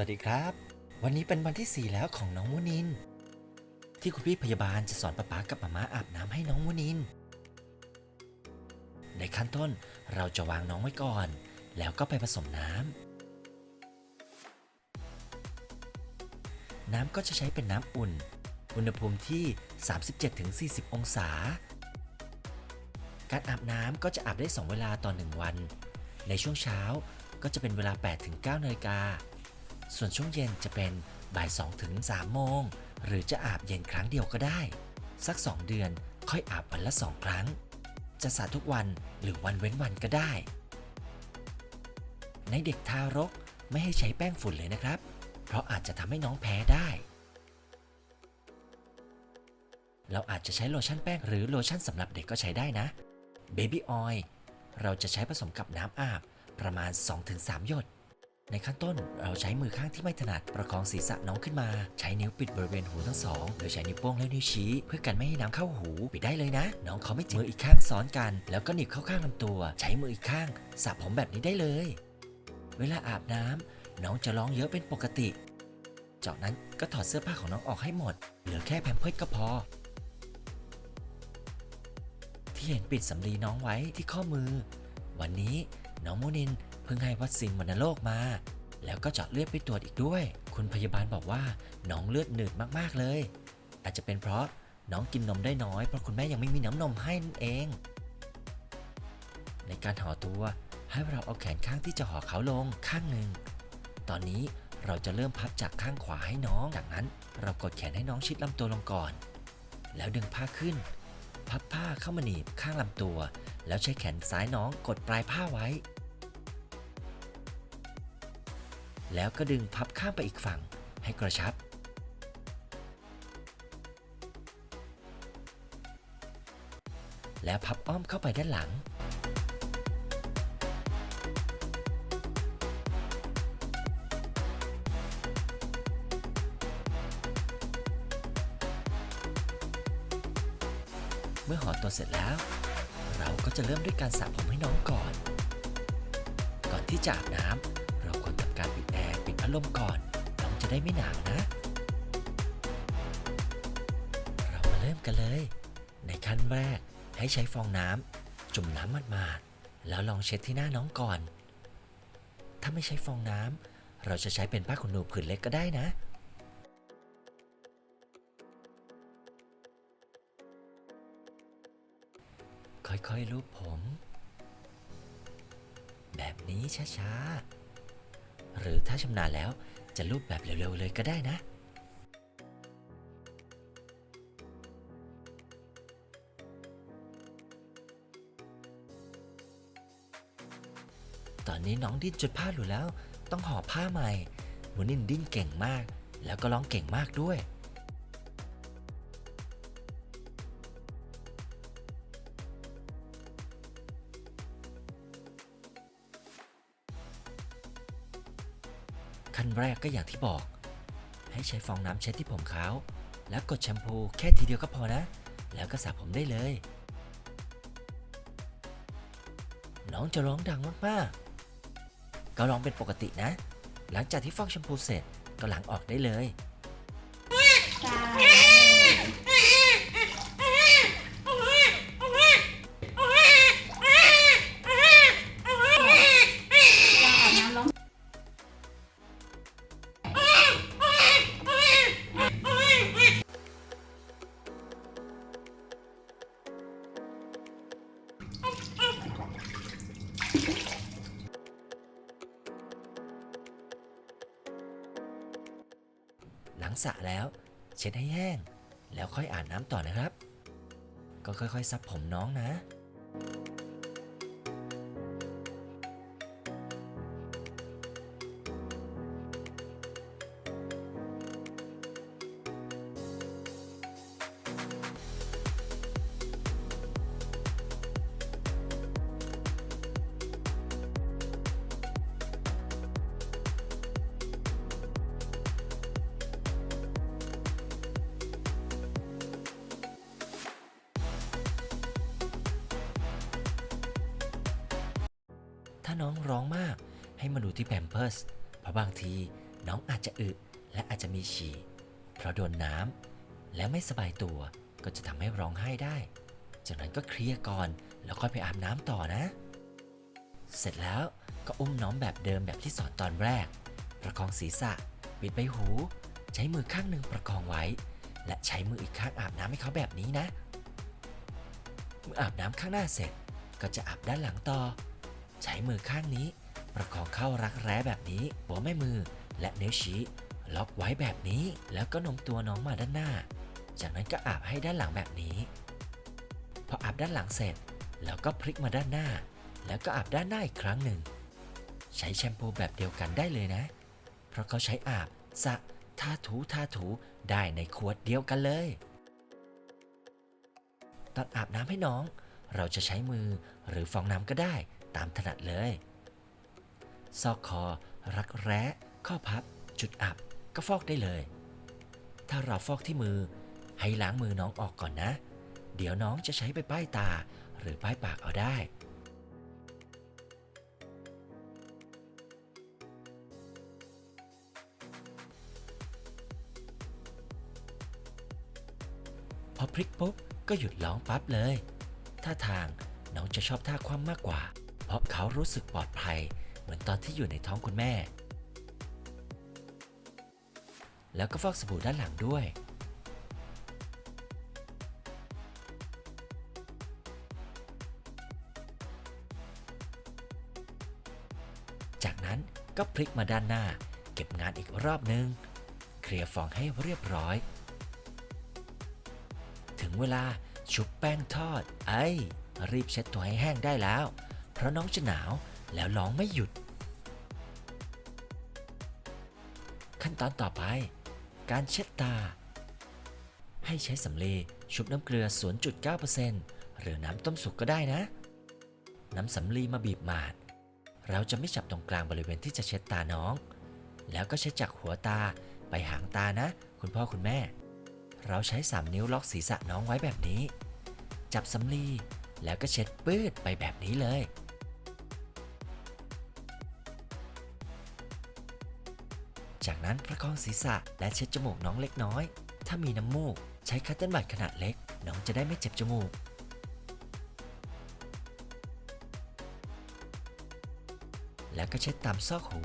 วัสดีครับ วันนี้เป็นวันที่ 4 แล้วของน้องมุนิน ที่คุณพี่พยาบาลจะสอนป๊าป๊ากับมาม่าอาบน้ำให้น้องมุนิน ในขั้นต้นเราจะวางน้องไว้ก่อน แล้วก็ไปผสมน้ำน้ำก็จะใช้เป็นน้ำอุ่น อุณหภูมิที่ 37-40 องศา การอาบน้ำก็จะอาบได้ 2 เวลาต่อ 1 วัน ในช่วงเช้าก็จะเป็นเวลา 8-9นาฬิกา ส่วนช่วงเย็นจะเป็นบ่าย2ถึง3โมง หรือจะอาบเย็นครั้งเดียวก็ได้ สัก 2 เดือนค่อยอาบวันละ 2 ครั้ง จะสระทุกวันหรือวันเว้นวันก็ได้ ในเด็กทารกไม่ให้ใช้แป้งฝุ่นเลยนะครับ เพราะอาจจะทำให้น้องแพ้ได้ เราอาจจะใช้โลชั่นแป้งหรือโลชั่นสำหรับเด็กก็ใช้ได้นะ Baby Oil เราจะใช้ผสมกับน้ำอาบประมาณ 2-3 หยด ในขั้นต้นเราใช้มือข้างที่ไม่ถนัดประคองศีรษะน้องขึ้นมา ใช้นิ้วปิดบริเวณหูทั้งสองโดยใช้นิ้วโป้งและนิ้วชี้ เพื่อกันไม่ให้น้ำเข้าหูปิดได้เลยนะ น้องเขาไม่เจ็บมืออีกข้างซ้อนกัน แล้วก็หนีบเข้าข้างลำตัว ใช้มืออีกข้างสระผมแบบนี้ได้เลย เวลาอาบน้ำน้องจะร้องเยอะเป็นปกติ จากนั้นก็ถอดเสื้อผ้าของน้องออกให้หมด เหลือแค่แพมเพิร์สก็พอที่เห็นปิดสำลีน้องไว้ที่ข้อมือ วันนี้น้องโมนิน เพิ่งให้วัคซีนวัณโรคมา แล้วก็เจาะเลือดไปตรวจอีกด้วย คุณพยาบาลบอกว่าน้องเลือดหนืดมากๆเลย อาจจะเป็นเพราะน้องกินนมได้น้อยเพราะคุณแม่ยังไม่มีน้ำนมให้นั่นเอง ในการห่อตัวให้เราเอาแขนข้างที่จะห่อเขาลงข้างหนึ่ง ตอนนี้เราจะเริ่มพับจากข้างขวาให้น้อง จากนั้นเรากดแขนให้น้องชิดลำตัวลงก่อน แล้วดึงผ้าขึ้น พับผ้าเข้ามาหนีบข้างลำตัว แล้วใช้แขนซ้ายน้องกดปลายผ้าไว้ แล้วก็ดึงพับข้ามไปอีกฝั่งให้กระชับ แล้วพับอ้อมเข้าไปด้านหลัง เมื่อห่อตัวเสร็จแล้ว เราก็จะเริ่มด้วยการสระผมให้น้องก่อน ก่อนที่จะอาบน้ำ พัดลมก่อนน้องจะได้ไม่หนาวนะ เรามาเริ่มกันเลย ในขั้นแรกให้ใช้ฟองน้ำจุ่มน้ำมาดๆแล้วลองเช็ดที่หน้าน้องก่อน ถ้าไม่ใช้ฟองน้ำเราจะใช้เป็นผ้าขนหนูผืนเล็กก็ได้นะค่อยๆลูบผม แบบนี้ช้าๆ หรือถ้าชำนาญแล้วจะลูบแบบเร็วๆเลยก็ได้นะ ตอนนี้น้องดิ้นจุดผ้าหลุดแล้ว ต้องห่อผ้าใหม่หมูนินดิ้นเก่งมาก แล้วก็ร้องเก่งมากด้วย ขั้นแรกก็อย่างที่บอก ให้ใช้ฟองน้ำเช็ดที่ผมเขาแล้วกดแชมพูแค่ทีเดียวก็พอนะ แล้วก็สระผมได้เลย น้องจะร้องดังมากๆ ก็ร้องเป็นปกตินะ หลังจากที่ฟอกแชมพูเสร็จก็ล้างออกได้เลย สระแล้ว เช็ดให้แห้ง แล้วค่อยอาบน้ำต่อนะครับ ก็ค่อยๆซับผมน้องนะ น้องร้องมาก ให้มาดูที่แพมเพิร์สเพราะบางทีน้องอาจจะอึและอาจจะมีฉี่เพราะโดนน้ำและไม่สบายตัวก็จะทำให้ร้องไห้ได้ จากนั้นก็เคลียร์ก่อนแล้วค่อยไปอาบน้ำต่อนะ เสร็จแล้วก็อุ้มน้องแบบเดิมแบบที่สอนตอนแรก ประคองศีรษะ ปิดใบหู ใช้มือข้างหนึ่งประคองไว้ และใช้มืออีกข้างอาบน้ำให้เขาแบบนี้นะ เมื่ออาบน้ำข้างหน้าเสร็จก็จะอาบด้านหลังต่อ ใช้มือข้างนี้ ประคองเข้ารักแร้แบบนี้ หัวแม่มือและนิ้วชี้ ล็อกไว้แบบนี้ แล้วก็โน้มตัวน้องมาด้านหน้า จากนั้นก็อาบให้ด้านหลังแบบนี้ พออาบด้านหลังเสร็จ แล้วก็พลิกมาด้านหน้า แล้วก็อาบด้านหน้าอีกครั้งหนึ่ง ใช้แชมพูแบบเดียวกันได้เลยนะ เพราะเขาใช้อาบสระทาถูทาถูได้ในขวดเดียวกันเลยตอนอาบน้ำให้น้อง เราจะใช้มือหรือฟองน้ำก็ได้ ตามถนัดเลย ซอกคอ รักแร้ ข้อพับ จุดอับ ก็ฟอกได้เลย ถ้าเราฟอกที่มือ ให้ล้างมือน้องออกก่อนนะ เดี๋ยวน้องจะใช้ไปป้ายตา หรือป้ายปากเอาได้พอพลิกปุ๊บก็หยุดร้องปั๊บเลย ท่าทางน้องจะชอบท่าคว่ำมากกว่า เพราะเขารู้สึกปลอดภัย เหมือนตอนที่อยู่ในท้องคุณแม่ แล้วก็ฟอกสบู่ด้านหลังด้วย จากนั้นก็พลิกมาด้านหน้า เก็บงานอีกรอบนึง เคลียร์ฟองให้เรียบร้อย ถึงเวลาชุบแป้งทอด ไอ้ยรีบเช็ดตัวให้แห้งได้แล้ว เพราะน้องจะหนาวแล้วร้องไม่หยุด ขั้นตอนต่อไป การเช็ดตา ให้ใช้สำลีชุบน้ำเกลือ 0.9%หรือน้ำต้มสุกก็ได้นะ น้ำสำลีมาบีบหมาด เราจะไม่จับตรงกลางบริเวณที่จะเช็ดตาน้อง แล้วก็เช็ดจากหัวตาไปหางตานะ คุณพ่อคุณแม่ เราใช้ 3 นิ้วล็อกศีรษะน้องไว้แบบนี้ จับสำลีแล้วก็เช็ดปื้ดไปแบบนี้เลย จากนั้นประคองศีรษะและเช็ดจมูกน้องเล็กน้อย ถ้ามีน้ำมูก ใช้คัตเติ้ลบัตขนาดเล็ก น้องจะได้ไม่เจ็บจมูก แล้วก็เช็ดตามซอกหู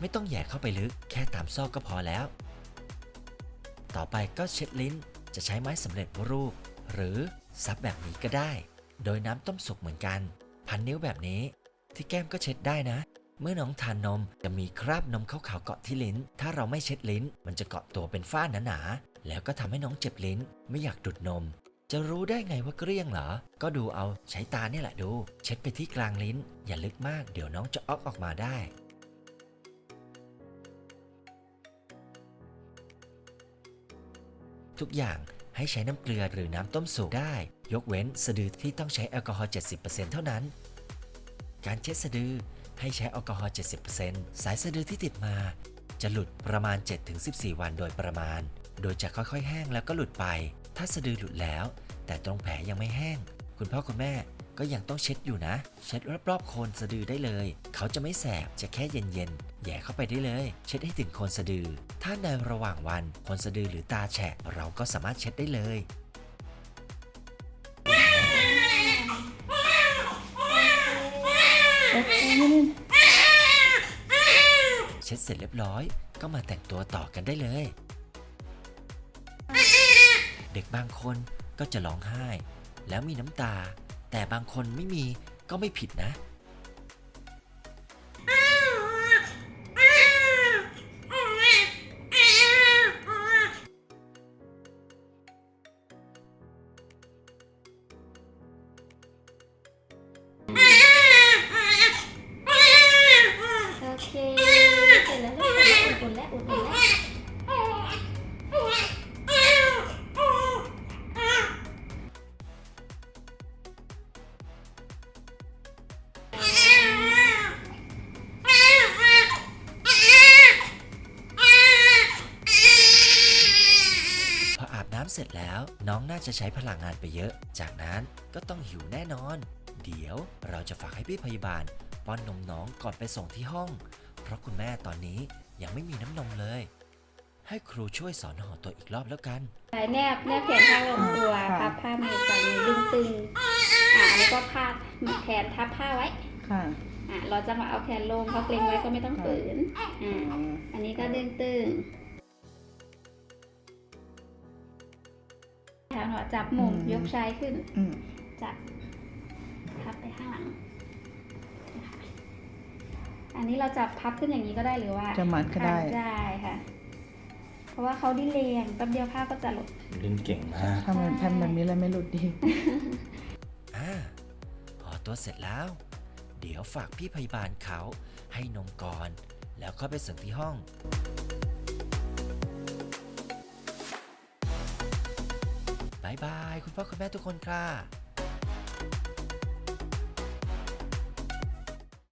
ไม่ต้องแย่เข้าไปลึก แค่ตามซอกก็พอแล้ว ต่อไปก็เช็ดลิ้น จะใช้ไม้สำเร็จรูป หรือซับแบบนี้ก็ได้ โดยน้ำต้มสุกเหมือนกัน พันนิ้วแบบนี้ ที่แก้มก็เช็ดได้นะ เมื่อน้องทานนมจะมีคราบนมขาวๆเกาะที่ลิ้น ถ้าเราไม่เช็ดลิ้น มันจะเกาะตัวเป็นฝ้าหนาๆแล้วก็ทำให้น้องเจ็บลิ้น ไม่อยากดูดนม จะรู้ได้ไงว่าเกลี้ยงเหรอ ก็ดูเอาใช้ตาเนี่ยแหละดู เช็ดไปที่กลางลิ้น อย่าลึกมากเดี๋ยวน้องจะออกออกมาได้ทุกอย่างให้ใช้น้ำเกลือหรือน้ำต้มสุกได้ ยกเว้นสะดือที่ต้องใช้แอลกอฮอล์ 70%เท่านั้น การเช็ดสะดือ ให้ใช้แอลกอฮอล์70%สายสะดือที่ติดมา จะหลุดประมาณ 7-14 วันโดยประมาณ โดยจะค่อยๆ แห้งแล้วก็หลุดไป ถ้าสะดือหลุดแล้ว แต่ตรงแผลยังไม่แห้ง คุณพ่อคุณแม่ก็ยังต้องเช็ดอยู่นะ เช็ดรอบๆโคนสะดือได้เลย เขาจะไม่แสบจะแค่เย็นๆแย่เข้าไปได้เลย เช็ดให้ถึงโคนสะดือ ถ้าในระหว่างวันโคนสะดือหรือตาแฉะเราก็สามารถเช็ดได้เลย เช็ดเสร็จเรียบร้อย ก็มาแต่งตัวต่อกันได้เลย เด็กบางคนก็จะร้องไห้ แล้วมีน้ำตา แต่บางคนไม่มีก็ไม่ผิดนะ ร็จแล้ว น้องน่าจะใช้พลังงานไปเยอะ จากนั้นก็ต้องหิวแน่นอน เดี๋ยวเราจะฝากให้พี่พยาบาลป้อนนมน้องก่อนไปส่งที่ห้อง เพราะคุณแม่ตอนนี้ยังไม่มีน้ำนมเลย ให้ครูช่วยสอนห่อตัวอีกรอบแล้วกันใช้แนบแนบแขนข้างลงตัวค่ะพับผ้ามือฝั่งนี้ดึงตึงอะอันนี้ก็พาดแขนทับผ้าไว้ค่ะ อะเราจะมาเอาแขนลงเขาเกรงไว้ก็ไม่ต้องฝืนอะอืมอันนี้ก็ดึงตึง ทางหัวจับมุมยกชายขึ้นอืมจับพับไปข้างหลังนะคะอันนี้เราจับพับขึ้นอย่างนี้ก็ได้หรือว่าจะมัดก็ได้ได้ค่ะ เพราะว่าเขาดิ้นเรียงแป๊บเดียวผ้าก็จะหลุดลินเก่งมากทำมันทำแบบนี้แล้วไม่หลุดดี อ่าห่อตัวเสร็จแล้ว เดี๋ยวฝากพี่พยาบาลเขาให้นมก่อน แล้วก็ไปส่งที่ห้องายบาย คุณพ่อคุณแม่ทุกคนค่ะ